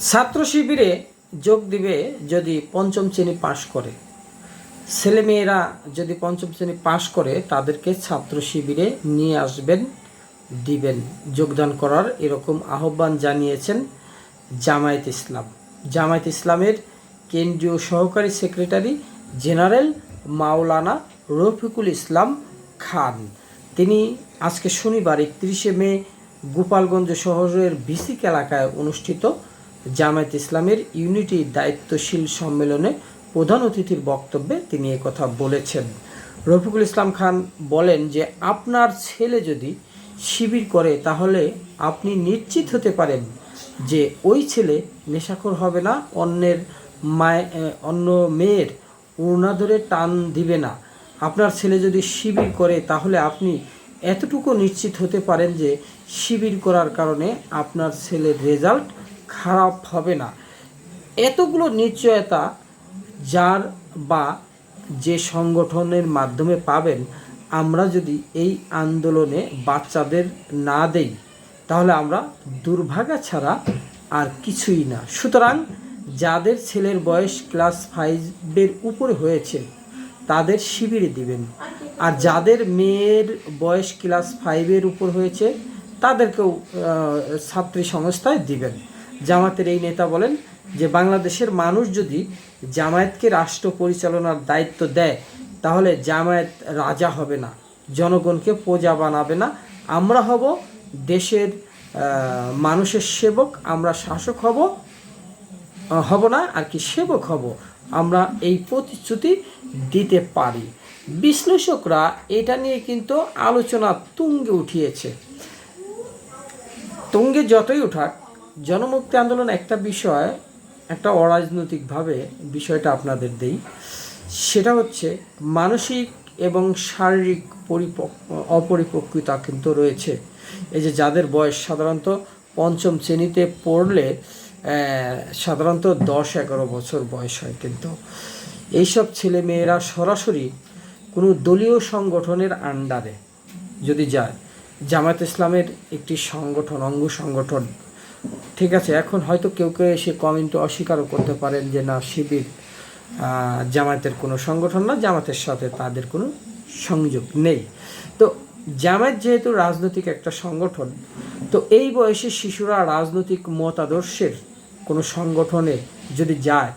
ছাত্র শিবিরে যোগ দিবে যদি পঞ্চম শ্রেণি পাশ করে। ছেলেমেয়েরা যদি পঞ্চম শ্রেণি পাশ করে, তাদেরকে ছাত্র শিবিরে নিয়ে আসবেন, দিবেন। যোগদান করার এরকম আহ্বান জানিয়েছেন জামায়াত ইসলাম। জামায়াত ইসলামের কেন্দ্রীয় সহকারী সেক্রেটারি জেনারেল মাওলানা রফিকুল ইসলাম খান। তিনি আজকে শনিবার একত্রিশে মে গোপালগঞ্জ শহরের বিসিক এলাকায় অনুষ্ঠিত জামায়াত ইসলামের ইউনিটি দায়িত্বশীল সম্মেলনে প্রধান অতিথির বক্তব্যে তিনি কথা বলেছেন। রফিকুল ইসলাম খান বলেন যে, আপনার ছেলে যদি শিবির করে, তাহলে আপনি নিশ্চিত হতে পারেন যে ওই ছেলে নেশাখোর হবে না, অন্যের মায় অন্য মেয়ের ওড়না ধরে টান দিবে না। আপনার ছেলে যদি শিবির করে, তাহলে আপনি এতটুকু নিশ্চিত হতে পারেন যে শিবির করার কারণে আপনার ছেলের রেজাল্ট খারাপ হবে না। এতগুলো নিশ্চয়তা যার বা যে সংগঠনের মাধ্যমে পাবেন, আমরা যদি এই আন্দোলনে বাচ্চাদের না দেই, তাহলে আমরা দুর্ভাগা ছাড়া আর কিছুই না। সুতরাং যাদের ছেলের বয়স ক্লাস ফাইভের উপরে হয়েছে, তাদের শিবিরে দিবেন। আর যাদের মেয়ের বয়স ক্লাস ফাইভের উপর হয়েছে, তাদেরকেও ছাত্রী সংস্থায় দিবেন। জামাতের এই নেতা বলেন যে, বাংলাদেশের মানুষ যদি জামায়াতকে রাষ্ট্র পরিচালনার দায়িত্ব দেয়, তাহলে জামায়াত রাজা হবে না, জনগণকে প্রজা বানাবে না। আমরা হব দেশের মানুষের সেবক, আমরা শাসক হব হব না, আর কি সেবক হব। আমরা এই প্রতিশ্রুতি দিতে পারি। বিশ্লেষকরা এটা নিয়ে কিন্তু আলোচনা তুঙ্গে উঠিয়েছে। তুঙ্গে যতই উঠাক জনমুক্তি আন্দোলন একটা বিষয়, একটা অরাজনৈতিকভাবে বিষয়টা আপনাদের দেই। সেটা হচ্ছে মানসিক এবং শারীরিক পরিপক, অপরিপক্কতা কিন্তু রয়েছে। এই যে যাদের বয়স সাধারণত পঞ্চম শ্রেণীতে পড়লে সাধারণত দশ এগারো বছর বয়স হয় কিন্তু। এইসব ছেলে মেয়েরা সরাসরি কোনো দলীয় সংগঠনের আন্ডারে যদি যায়, জামায়াত ইসলামের একটি সংগঠন, অঙ্গ সংগঠন ঠিক আছে এখন হয়তো কেউ কেউ এসে কমেন্টে অস্বীকারও করতে পারেন যে না শিবির আহ, জামায়াতের কোনো সংগঠন না জামাতের সাথে তাদের কোনো সংযোগ নেই। তো জামায়াত যেহেতু রাজনৈতিক একটা সংগঠন তো এই বয়সে শিশুরা রাজনৈতিক মতাদর্শের কোনো সংগঠনে যদি যায়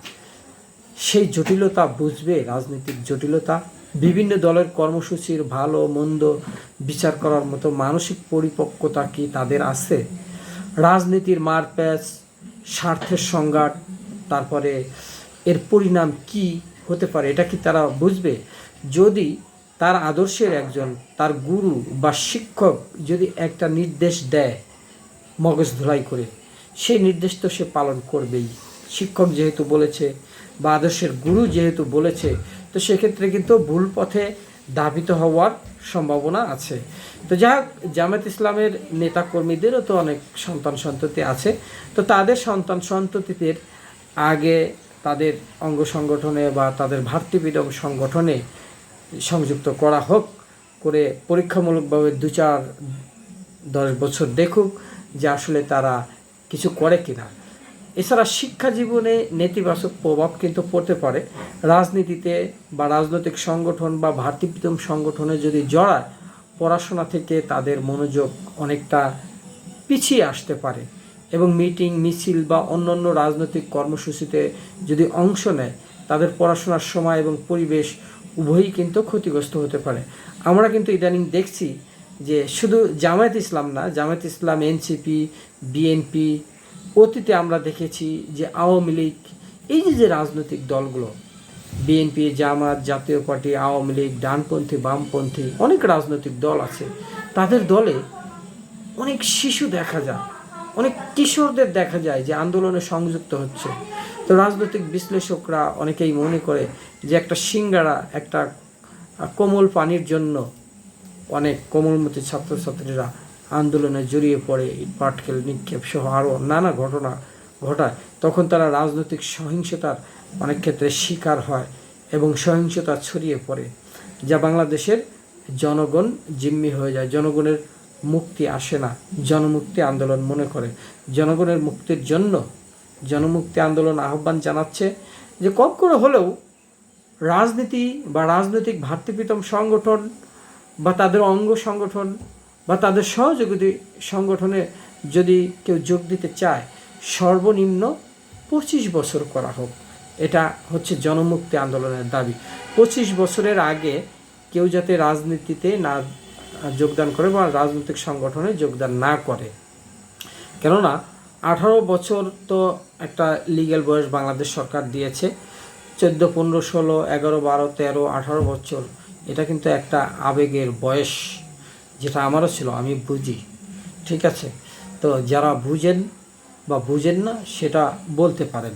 সেই জটিলতা বুঝবে রাজনৈতিক জটিলতা বিভিন্ন দলের কর্মসূচির ভালো মন্দ বিচার করার মতো মানসিক পরিপক্কতা কি তাদের আছে? রাজনীতির মারপ্যাচ, স্বার্থের সংঘাত, তারপরে এর পরিণাম কি হতে পারে এটা কি তারা বুঝবে? যদি তার আদর্শের একজন, তার গুরু বা শিক্ষক যদি একটা নির্দেশ দেয় মগজ ধুলাই করে, সেই নির্দেশ তো সে পালন করবেই। শিক্ষক যেহেতু বলেছে বা আদর্শের গুরু যেহেতু বলেছে, তো সেক্ষেত্রে কিন্তু ভুল পথে ধাবিত হওয়ার সম্ভাবনা আছে। তো যাই হোক জামাত ইসলামের নেতাকর্মীদেরও তো অনেক সন্তান সন্ততি আছে। তো তাদের সন্তান সন্ততিদের আগে তাদের অঙ্গ সংগঠনে বা তাদের ভাতৃবিদম সংগঠনে সংযুক্ত করা হোক, করে পরীক্ষামূলকভাবে দু চার দশ বছর দেখুক যে আসলে তারা কিছু করে কিনা। এছাড়া শিক্ষা জীবনে নেতিবাচক প্রভাব কিন্তু পড়তে পারে। রাজনীতিতে বা রাজনৈতিক সংগঠন বা ভাতৃপ্রীতম সংগঠনে যদি জড়ায়, পড়াশোনা থেকে তাদের মনোযোগ অনেকটা পিছিয়ে আসতে পারে এবং মিটিং, মিছিল বা অন্যান্য রাজনৈতিক কর্মসূচিতে যদি অংশ নেয়, তাদের পড়াশোনার সময় এবং পরিবেশ উভয়ই কিন্তু ক্ষতিগ্রস্ত হতে পারে। আমরা কিন্তু ইদানিং দেখছি যে শুধু জামায়াত ইসলাম না, জামায়াত ইসলাম, এনসিপি, বিএনপি অতীতে আমরা দেখেছি যে আওয়ামী লীগ, এই যে যে রাজনৈতিক দলগুলো বিএনপি জামাত, জাতীয় পার্টি, আওয়ামী লীগ, ডানপন্থী, বামপন্থী, অনেক রাজনৈতিক দল আছে, তাদের দলে অনেক শিশু দেখা যায়, অনেক কিশোরদের দেখা যায় যে আন্দোলনে সংযুক্ত হচ্ছে। তো রাজনৈতিক বিশ্লেষকরা অনেকেই মনে করে যে একটা সিঙ্গারা, একটা কোমল পানির জন্য অনেক কোমলমতি ছাত্রছাত্রীরা আন্দোলনে জড়িয়ে পড়ে পাটকেল নিক্ষেপ সহ আরও নানা ঘটনা ঘটায়। তখন তারা রাজনৈতিক সহিংসতার অনেক ক্ষেত্রে শিকার হয় এবং সহিংসতা ছড়িয়ে পড়ে, যা বাংলাদেশের জনগণ জিম্মি হয়ে যায়। জনগণের মুক্তি আসে না, জনমুক্তি আন্দোলন মনে করে। জনগণের মুক্তির জন্য জনমুক্তি আন্দোলন আহ্বান জানাচ্ছে যে কম করে হলেও রাজনীতি বা রাজনৈতিক ভাতৃপ্রীতম সংগঠন বা তাদের অঙ্গ সংগঠন বা তাদের সহযোগী সংগঠনে যদি কেউ যোগ দিতে চায়, সর্বনিম্ন পঁচিশ বছর করা হোক। এটা হচ্ছে জনমুক্তি আন্দোলনের দাবি। পঁচিশ বছরের আগে কেউ যাতে রাজনীতিতে না যোগদান করে বা রাজনৈতিক সংগঠনে যোগদান না করে। কেননা, আঠারো বছর তো একটা লিগ্যাল বয়স বাংলাদেশ সরকার দিয়েছে। চোদ্দ, পনেরো, ষোলো, এগারো, বারো, তেরো, আঠারো বছর, এটা কিন্তু একটা আবেগের বয়স। যেটা আমারও ছিল, আমি বুঝি। ঠিক আছে? তো যারা বুঝেন বা বুঝেন না, সেটা বলতে পারেন।